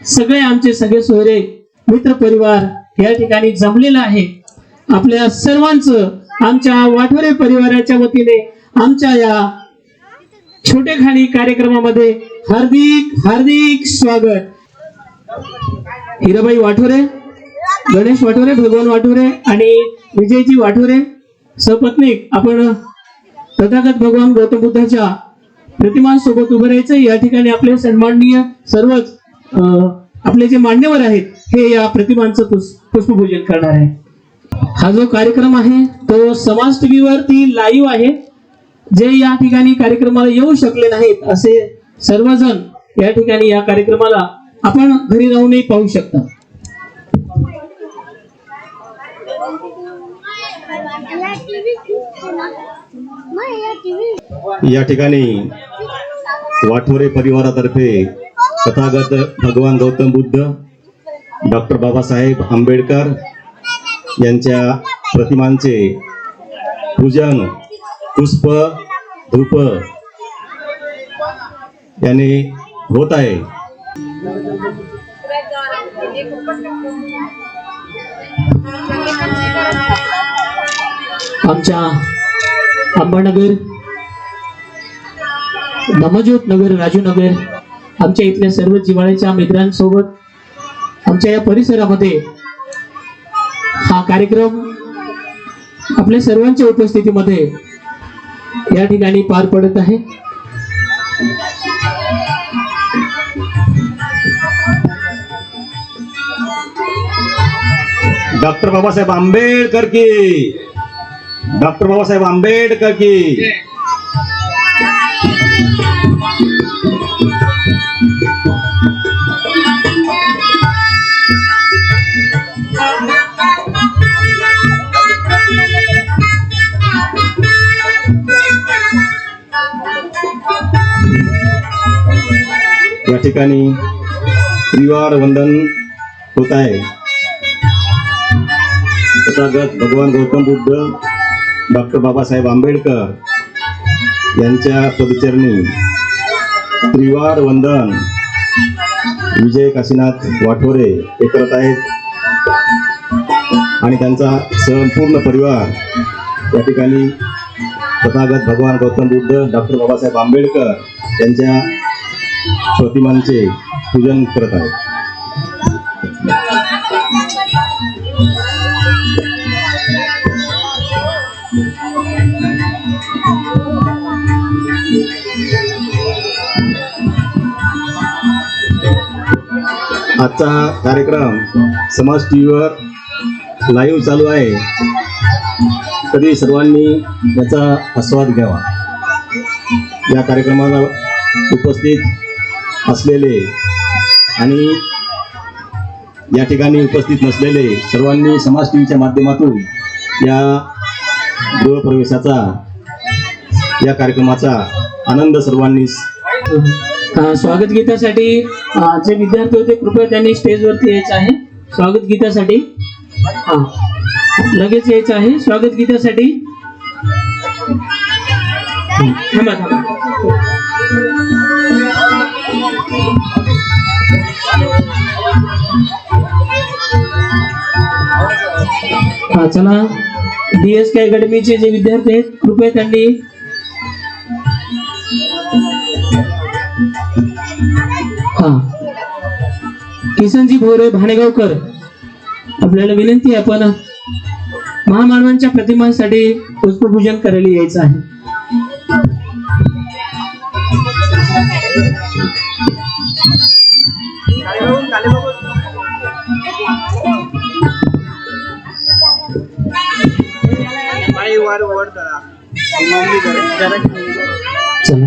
सगळे आमचे सगळे सोयरे मित्र परिवार या ठिकाणी जमलेला आहे. आपल्या सर्वांचं आमच्या वाठोरे परिवाराच्या वतीने आमच्या या छोटे खाणी कार्यक्रमामध्ये हार्दिक हार्दिक स्वागत. हिराबाई वाठोरे गणेश वाठोरे भगवान वाठोरे आणि विजयजी वाठोरे सपत्नीक आपण तथागत भगवान गौतम बुद्धाच्या प्रतिमांसोबत उभं राहायचं. या ठिकाणी आपले सन्माननीय सर्वच आपले जे मान्यवर आहेत हे या प्रतिमांचं पुस- पुष्पपूजन करणार आहे हा जो कार्यक्रम आहे तो समाज टीव्हीवरती लाईव्ह आहे. जे या ठिकाणी कार्यक्रमाला येऊ शकले नाहीत असे सर्वजण या ठिकाणी या कार्यक्रमाला आपण घरी राहूनही पाहू शकता. या ठिकाणी वाठोरे परिवारातर्फे तथागत भगवान गौतम बुद्ध डॉक्टर बाबासाहेब आंबेडकर यांच्या प्रतिमांचे पूजन पुष्प धूप याने होत आहे. आमच्या अंबानगर नमज्योत नगर राजू नगर आमच्या इथल्या सर्व जिवाळ्याच्या मित्रांसोबत आमच्या या परिसरामध्ये हा कार्यक्रम आपल्या सर्वांच्या उपस्थितीमध्ये या ठिकाणी पार पडत आहे. डॉक्टर बाबासाहेब आंबेडकर की. डॉक्टर बाबासाहेब आंबेडकर की. या ठिकाणी त्रिवार वंदन होत आहे. तथागत भगवान गौतम बुद्ध डॉक्टर बाबासाहेब आंबेडकर यांच्या पदचरणी त्रिवार वंदन. विजय काशीनाथ वाठोरे हे करत आहेत. आणि त्यांचा संपूर्ण परिवार या ठिकाणी तथागत भगवान गौतम बुद्ध डॉक्टर बाबासाहेब आंबेडकर यांच्या प्रतिमांचे पूजन करत आहेत. आजचा कार्यक्रम समाज टीव्हीवर लाईव्ह चालू आहे. तरी सर्वांनी याचा आस्वाद घ्यावा. या कार्यक्रमाला उपस्थित असलेले आणि या ठिकाणी उपस्थित नसलेले सर्वांनी समाज टी व्हीच्या माध्यमातून या गृहप्रवेशाचा या कार्यक्रमाचा आनंद सर्वांनी स्वागत गीतासाठी जे विद्यार्थी होते कृपया त्यांनी स्टेजवरती यायचं आहे. स्वागत गीतासाठी. हा. लगेच यायचं आहे. स्वागत गीतासाठी. थांबा थांबा. हा चला. डी एस के अकॅडमीचे जे विद्यार्थी आहेत कृपया त्यांनी किसनजी भोरे भाणेगावकर. आपल्याला विनंती आपण महामानवांच्या प्रतिमांसाठी पुष्पपूजन करायला यायचं आहे. चला.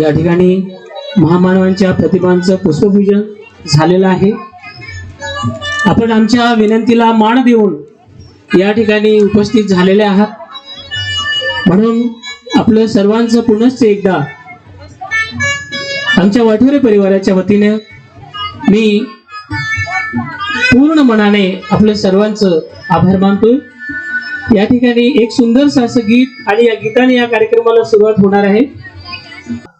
या ठिकाणी महामानवांच्या प्रतिभांचं पुष्पपूजन झालेलं आहे. आपण आमच्या विनंतीला मान देऊन या ठिकाणी उपस्थित झालेले आहात. म्हणून आपलं सर्वांचं पुनश्च एकदा आमच्या वाठोरे परिवाराच्या वतीने मी पूर्ण मनाने आपलं सर्वांचं आभार मानतोय. या ठिकाणी एक सुंदर असं गीत आणि या गीताने या कार्यक्रमाला सुरुवात होणार आहे.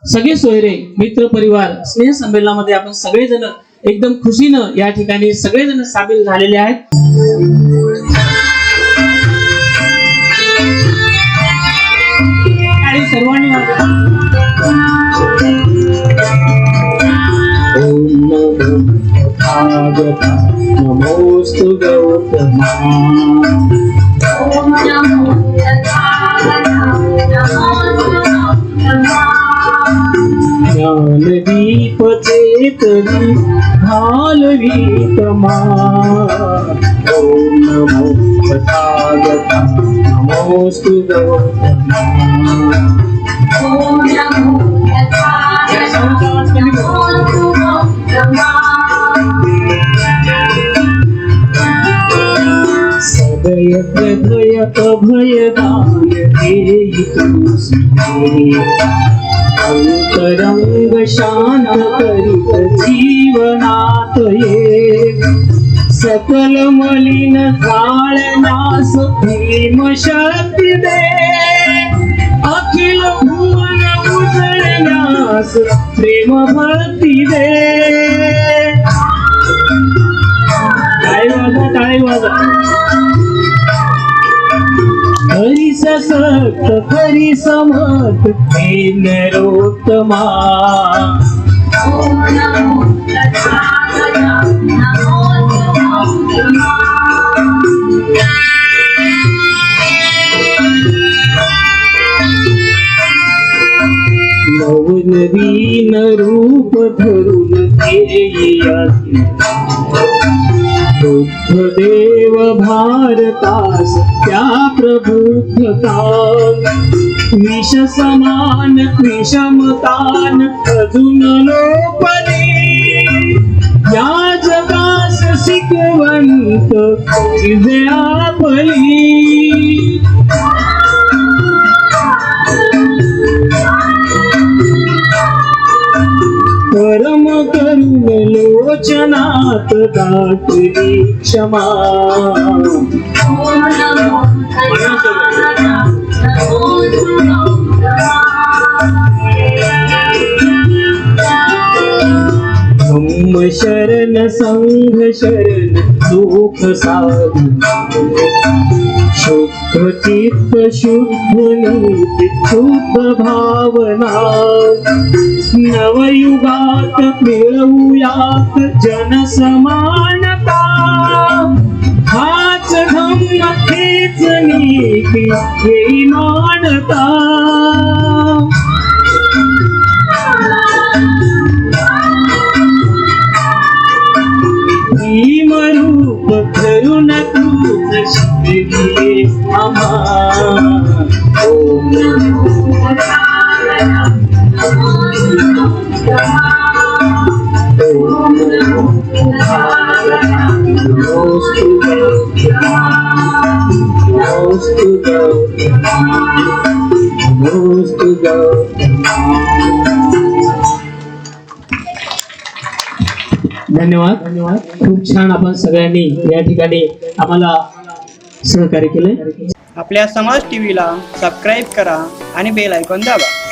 सगळे सोयरे मित्र परिवार स्नेह संमेलनामध्ये आपण सगळेजण एकदम खुशीनं या ठिकाणी सगळेजण सामील झालेले आहेत. आणि सर्वांनी माझं- ओम नमो भागवता नमोस्तु गौतमा तरी घालवी तमा ओम नमो तथागता नमोस्तु गौतमा नमो तथागता सदय हृदय अभयदान देहि तुलसी. अंतरंग शांत करीत जीवनात ये. सकल मलिन काळनास प्रेम शक्ती दे. अखिल भुवन उजळण्यास प्रेम भक्ती दे. हरी ससक्त हरी समत हे नरोत्तमा नवनवीन रूप धरून येई देव भारतास त्या प्रबुद्धता विष समान विषमतान अजून या जगास शिकवंत जिजे आपली वचनात दाटली क्षमा. ॐ धम्म शरण संघ शरण सुख साधु. शुद्ध चित्त शुद्ध नीती शुद्ध भावना. नवयुगात मिळवूयात जनसमानता. हाच धम्म हेच नीती हे मानता. तूच शिकली आम्हा ओम नमो ओम नमो नमोस्तु नमोस्तु नमोस्तु धन्यवाद. धन्यवाद खूप छान आपण सगळ्यांनी या ठिकाणी आम्हाला सहकार्य केलं आपल्या समाज टीव्हीला सबस्क्राईब करा आणि बेल ऐकून दाबा.